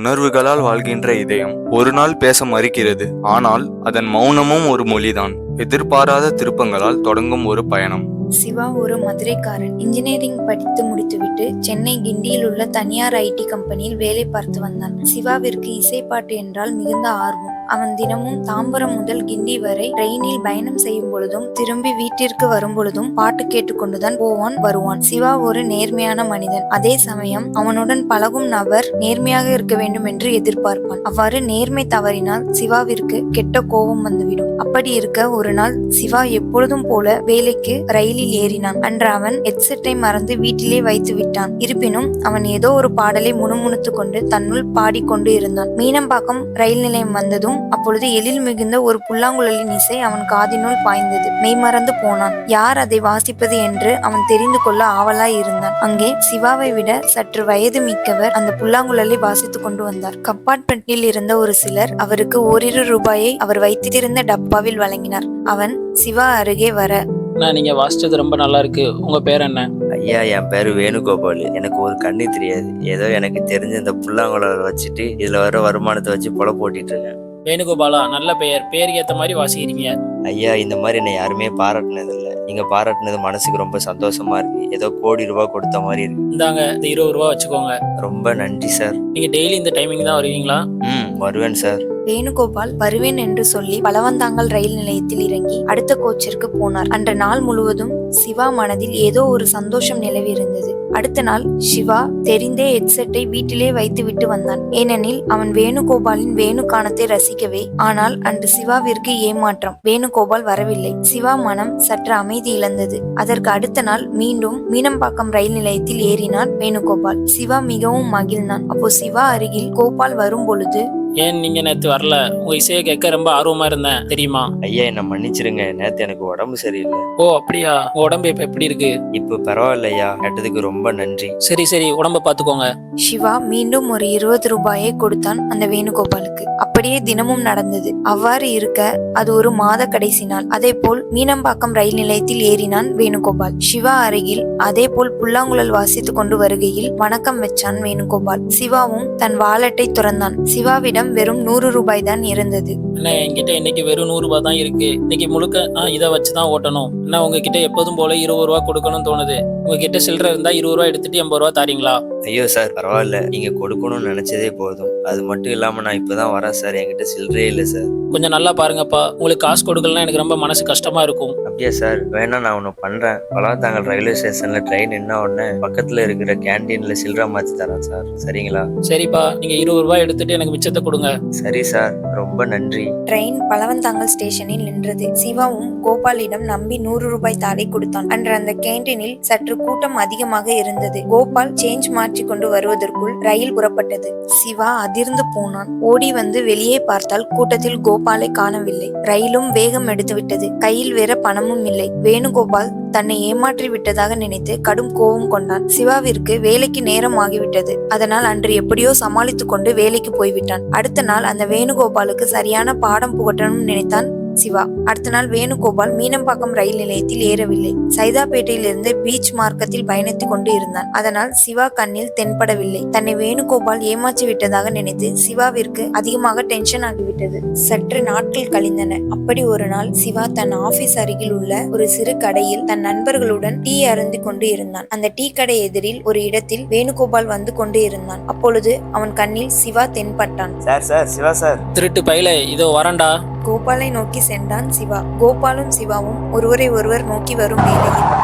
உணர்வுகளால் வாழ்கின்ற இதயம் ஒரு நாள் பேச மறுக்கிறது. ஆனால் அதன் மௌனமும் ஒரு மொழிதான். எதிர்பாராத திருப்பங்களால் தொடங்கும் ஒரு பயணம். சிவா ஒரு மதுரைக்காரன். இன்ஜினியரிங் படித்து முடித்துவிட்டு சென்னை கிண்டியில் உள்ள தனியார் ஐடி கம்பெனியில் வேலை பார்த்து வந்தான். சிவாவிற்கு இசைப்பாட்டு என்றால் மிகுந்த ஆர்வம். அவன் தினமும் தாம்பரம் முதல் கிண்டி வரை ட்ரெயினில் பயணம் செய்யும் பொழுதும் திரும்பி வீட்டிற்கு வரும் பொழுதும் பாட்டு கேட்டுக்கொண்டுதான் போவான் வருவான். சிவா ஒரு நேர்மையான மனிதன். அதே சமயம் அவனுடன் பழகும் நபர் நேர்மையாக இருக்க வேண்டும் என்று எதிர்பார்ப்பான். அவ்வாறு நேர்மை தவறினால் சிவாவிற்கு கெட்ட கோபம் வந்துவிடும். அப்படி இருக்க ஒரு நாள் சிவா எப்பொழுதும் போல வேலைக்கு ரயிலில் ஏறினான். அன்று அவன் ஹெட்செட்டை மறந்து வீட்டிலே வைத்து விட்டான். இருப்பினும் அவன் ஏதோ ஒரு பாடலை முணுமுணுத்துக் கொண்டு தன்னுள் பாடிக்கொண்டு இருந்தான். மீனம்பாக்கம் ரயில் நிலையம் வந்ததும் அப்பொழுது எழில் மிகுந்த ஒரு புல்லாங்குழலின் இசை அவன் காதினுள் பாய்ந்தது. மெய்மறந்து போனான். யார் அதை வாசிப்பது என்று அவன் தெரிந்து கொள்ள ஆவலாய் இருந்தான். அங்கே சிவாவை விட சற்று வயது மிக்கவர் அந்த புல்லாங்குழலை வாசித்துக் கொண்டு வந்தார். கம்பார்ட்மெண்டில் இருந்த ஒரு சிலர் அவருக்கு ஓரிரு ரூபாயை அவர் வைத்திருந்த டப்பாவில் வழங்கினார். அவன் சிவா அருகே வர அண்ணா நீங்க வாசிச்சது ரொம்ப நல்லா இருக்கு உங்க பேர் என்ன? ஐயா என் பேர் வேணுகோபால். எனக்கு ஒரு கண்ணு தெரியாது. ஏதோ எனக்கு தெரிஞ்ச இந்த புல்லாங்குழலை வச்சுட்டு இதுல வர வருமானத்தை வச்சு பொல போட்டிட்டு இருக்கேன். வேணுகோபாலா நல்ல பெயர். பேருக்கு ஏத்த மாதிரி வாசிக்கிறீங்க. ஐயா இந்த மாதிரி என்னை யாருமே பாராட்டினது இல்லை நீங்க பாராட்டினது மனசுக்கு ரொம்ப சந்தோஷமா இருக்கு. ஏதோ கோடி ரூபாய் கொடுத்த மாதிரி இருக்கு. இந்தாங்க இந்த இருபது ரூபா வச்சுக்கோங்க. ரொம்ப நன்றி சார். நீங்க டெய்லி இந்த டைமிங் தான் வருவீங்களா? ம் வருவேன் சார். வேணுகோபால் வருவேன் என்று சொல்லி பலவந்தாங்கல் ரயில் நிலையத்தில் இறங்கி அடுத்த கோச்சிற்கு போனார். அன்ற நாள் முழுவதும் சிவா மனதில் ஏதோ ஒரு சந்தோஷம் நிலவி இருந்தது. அடுத்த நாள் சிவா தெரிந்தே ஹெட்செட்டை வீட்டிலே வைத்து விட்டு வந்தான். ஏனெனில் அவன் வேணுகோபாலின் வேணுகானத்தை ரசிக்கவே ஆனால் அன்று சிவாவிற்கு ஏமாற்றம். வேணுகோபால் வரவில்லை. சிவா மனம் சற்று அமைதி இழந்தது. அதற்கு அடுத்த நாள் மீண்டும் மீனம்பாக்கம் ரயில் நிலையத்தில் ஏறினான் வேணுகோபால். சிவா மிகவும் மகிழ்ந்தான். அப்போ சிவா அருகில் கோபால் வரும் பொழுது ஏன் நீங்க நேத்து வரல? உங்க இசையை கேட்க ரொம்ப ஆர்வமா இருந்தேன். தெரியுமா? ஐயா என்னை மன்னிச்சிருங்க. நேத்து எனக்கு உடம்பு சரியில்லை. ஓ அப்படியா? உங்க உடம்பு இப்ப எப்படி இருக்கு? இப்போ பரவாயில்லையா? கேட்டதுக்கு ரொம்ப நன்றி. சரி சரி. உடம்ப பாத்துக்கோங்க. சிவா மீண்டும் ஒரு இருபது ரூபாயை கொடுத்தான் அந்த வேணுகோபாலுக்கு. அப்படியே தினமும் நடந்தது. அவ்வாறு இருக்க அது ஒரு மாத கடைசி நாள். அதே போல் மீனம்பாக்கம் ரயில் நிலையத்தில் ஏறினான் வேணுகோபால். சிவா அருகில் அதே போல் புல்லாங்குழல் வாசித்துக் கொண்டு வருகையில் வணக்கம் வச்சான் வேணுகோபால். சிவாவும் தன் வாலெட்டை துறந்தான். சிவாவிடம் வெறும் நூறு ரூபாய் தான் இருந்தது. அண்ணா என்கிட்ட இன்னைக்கு வெறும் நூறு ரூபாய் தான் இருக்கு. இன்னைக்கு முழுக்க நான் இதை வச்சுதான் ஓட்டணும். அண்ணா உங்ககிட்ட எப்போதும் போல இருபது ரூபா கொடுக்கணும்னு தோணுது. உங்ககிட்ட சில்லறை இருந்தா இருபது ரூபா எடுத்துட்டு எண்பது ரூபா தாரீங்களா? ஐயோ சார் பரவாயில்ல. நீங்க கொடுக்கணும்னு நினைச்சதே போதும். அது மட்டும் இல்லாம நான் இப்பதான் வரேன் சார் என்கிட்ட சில்லறே இல்லை சார் கொஞ்சம் நல்லா பாருங்கப்பா. உங்களுக்கு காசு கொடுக்கலன்னா எனக்கு ரொம்ப மனசு கஷ்டமா இருக்கும். அப்படியா சார் வேணா நான் ஒன்று பண்ணுறேன் பலாத்தாங்கல் ரயில்வே ஸ்டேஷனில் ட்ரெயின் என்ன உடனே பக்கத்தில் இருக்கிற கேண்டீனில் சில்லறை மாற்றி தரேன் சார் சரிங்களா? சரிப்பா. நீங்க இருபது ரூபாய் எடுத்துட்டு எனக்கு மிச்சத்தை கொடுங்க. சரி சார் ரொம்ப நன்றி. ட்ரெயின் பலவந்தாங்கல் ஸ்டேஷனில் நின்றது. சிவாவும் கோபாலிடம் நம்பி நூறு ரூபாய் தாளை கொடுத்தான். அன்று அந்த கேண்டீனில் சற்று கூட்டம் அதிகமாக இருந்தது. கோபால் சேஞ்ச் மாற்றி கொண்டு வருவதற்குள் ரயில் புறப்பட்டது. சிவா அதிர்ந்து போனான். ஓடி வந்து வெளியே பார்த்தால் கூட்டத்தில் கோபாலை காணவில்லை. ரயிலும் வேகம் எடுத்துவிட்டது. கையில் வேற பணமும் இல்லை. வேணுகோபால் தன்னை ஏமாற்றி விட்டதாக நினைத்து கடும் கோபம் கொண்டான். சிவாவிற்கு வேலைக்கு நேரம் ஆகிவிட்டது. அதனால் அன்று எப்படியோ சமாளித்துக் கொண்டு வேலைக்கு போய்விட்டான். அடுத்த நாள் அந்த வேணுகோபாலுக்கு சரியான பாடம் புகட்டணும்னு நினைத்தான் சிவா. அடுத்த நாள் வேணுகோபால் மீனம்பாக்கம் ரயில் நிலையத்தில் ஏறவில்லை. சைதாப்பேட்டையிலிருந்து பீச் மார்க்கத்தில் பயணித்துக் கொண்டு இருந்தான். அதனால் சிவா கண்ணில் தென்படவில்லை. தன்னை வேணுகோபால் ஏமாற்றி விட்டதாக நினைத்து சிவாவிற்கு அதிகமாக டென்ஷன் ஆகிவிட்டது. சற்று நாட்கள் கழிந்தன. அப்படி ஒரு நாள் சிவா தன் ஆபீஸ் அருகில் உள்ள ஒரு சிறு கடையில் தன் நண்பர்களுடன் டீ அருந்தி கொண்டு இருந்தான். அந்த டீ கடை எதிரில் ஒரு இடத்தில் வேணுகோபால் வந்து கொண்டு இருந்தான். அப்பொழுது அவன் கண்ணில் Siva தென்பட்டான். Sir sir Siva sir. திருட்டு பையில இதோ வரேன்டா. கோபாலை நோக்கி சென்றான் சிவா. கோபாலும் சிவாவும் ஒருவரை ஒருவர் நோக்கி வரும் வேளையில்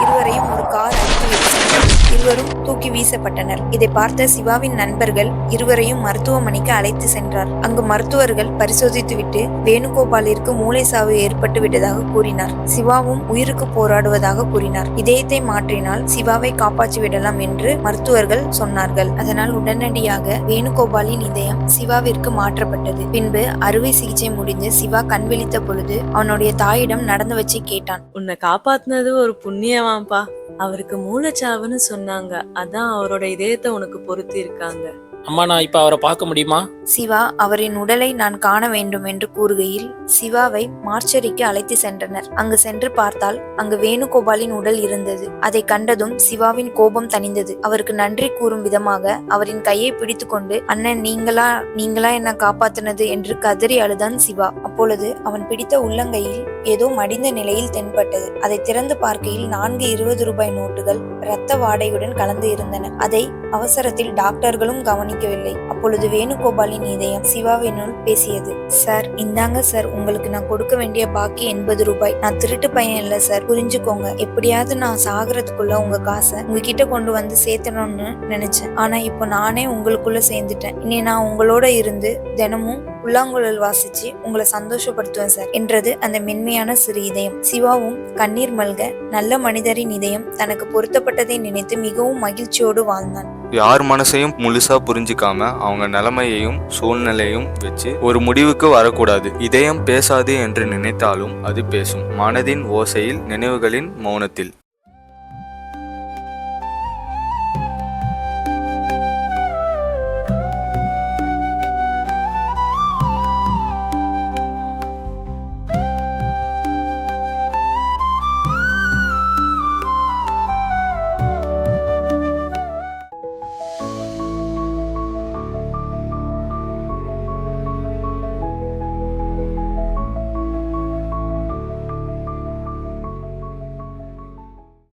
இருவரும் தூக்கி வீசப்பட்டனர். இதை பார்த்த சிவாவின் நண்பர்கள் இருவரையும் மருத்துவமனைக்கு அழைத்து சென்றார். அங்கு மருத்துவர்கள் பரிசோதித்துவிட்டு வேணுகோபாலிற்கு மூளை சாவு ஏற்பட்டு விட்டதாக கூறினார். சிவாவும் உயிருக்கு போராடுவதாக கூறினார். இதயத்தை மாற்றினால் சிவாவை காப்பாற்றி விடலாம் என்று மருத்துவர்கள் சொன்னார்கள். அதனால் உடனடியாக வேணுகோபாலின் இதயம் சிவாவிற்கு மாற்றப்பட்டது. பின்பு அறுவை சிகிச்சை முடிந்து சிவா கண் விழித்த பொழுது அவனுடைய தாயிடம் நடந்து வச்சு கேட்டான். உன்னை காப்பாத்தினது ஒரு புண்ணியவாம்பா அவருக்கு மூளைச்சாவுன்னு சொன்னாங்க. அதான் அவரோட இதயத்தை உனக்கு பொருத்தி இருக்காங்க அம்மா நான் இப்ப அவரை பார்க்க முடியுமா? சிவா அவரின் உடலை நான் காண வேண்டும் என்று கூறுகையில் சிவாவை மார்ச்சரிக்கு அழைத்து சென்றனர். அங்கு சென்று பார்த்தால் அங்கு வேணுகோபாலின் உடல் இருந்தது. அதை கண்டதும் சிவாவின் கோபம் தணிந்தது. அவருக்கு நன்றி கூறும் விதமாக அவரின் கையை பிடித்துக்கொண்டு அண்ணன் நீங்களா நீங்களா என்ன காப்பாத்தினது? என்று கதறி அழுதான் சிவா. அப்பொழுது அவன் பிடித்த உள்ளங்கையில் ஏதோ மடிந்த நிலையில் தென்பட்டது. அதை திறந்து பார்க்கையில் நான்கு இருபது ரூபாய் நோட்டுகள் இரத்த வாடையுடன் கலந்து இருந்தன. அதை அவசரத்தில் டாக்டர்களும் கவனிக்கவில்லை அப்பொழுது வேணுகோபாலின் இதயம் சிவாவினுள் பேசியது. சார் இந்தாங்க சார் உங்களுக்கு நான் கொடுக்க வேண்டிய பாக்கி எண்பது ரூபாய். நான் திருட்டு பையன் இல்ல சார் புரிஞ்சுக்கோங்க. எப்படியாவது நான் சாகிறதுக்குள்ள உங்க காசை உங்ககிட்ட கொண்டு வந்து சேர்த்தணும்னு நினைச்சேன். ஆனா இப்போ நானே உங்களுக்குள்ள சேர்ந்துட்டேன். இனி நான் உங்களோட இருந்து தினமும் புல்லாங்குழல் வாசிச்சு உங்களை சந்தோஷப்படுத்துவேன் சார் என்றது அந்த மென்மையான சிறு இதயம். சிவாவும் கண்ணீர் மல்க நல்ல மனிதரின் இதயம் தனக்கு பொருத்தப்பட்டதை நினைத்து மிகவும் மகிழ்ச்சியோடு வாழ்ந்தான். யார் மனசையும் முழுசா புரிஞ்சுக்காம அவங்க நிலைமையையும் சூழ்நிலையும் வச்சு ஒரு முடிவுக்கு வரக்கூடாது. இதயம் பேசாது என்று நினைத்தாலும் அது பேசும். மனதின் ஓசையில் நினைவுகளின் மௌனத்தில்.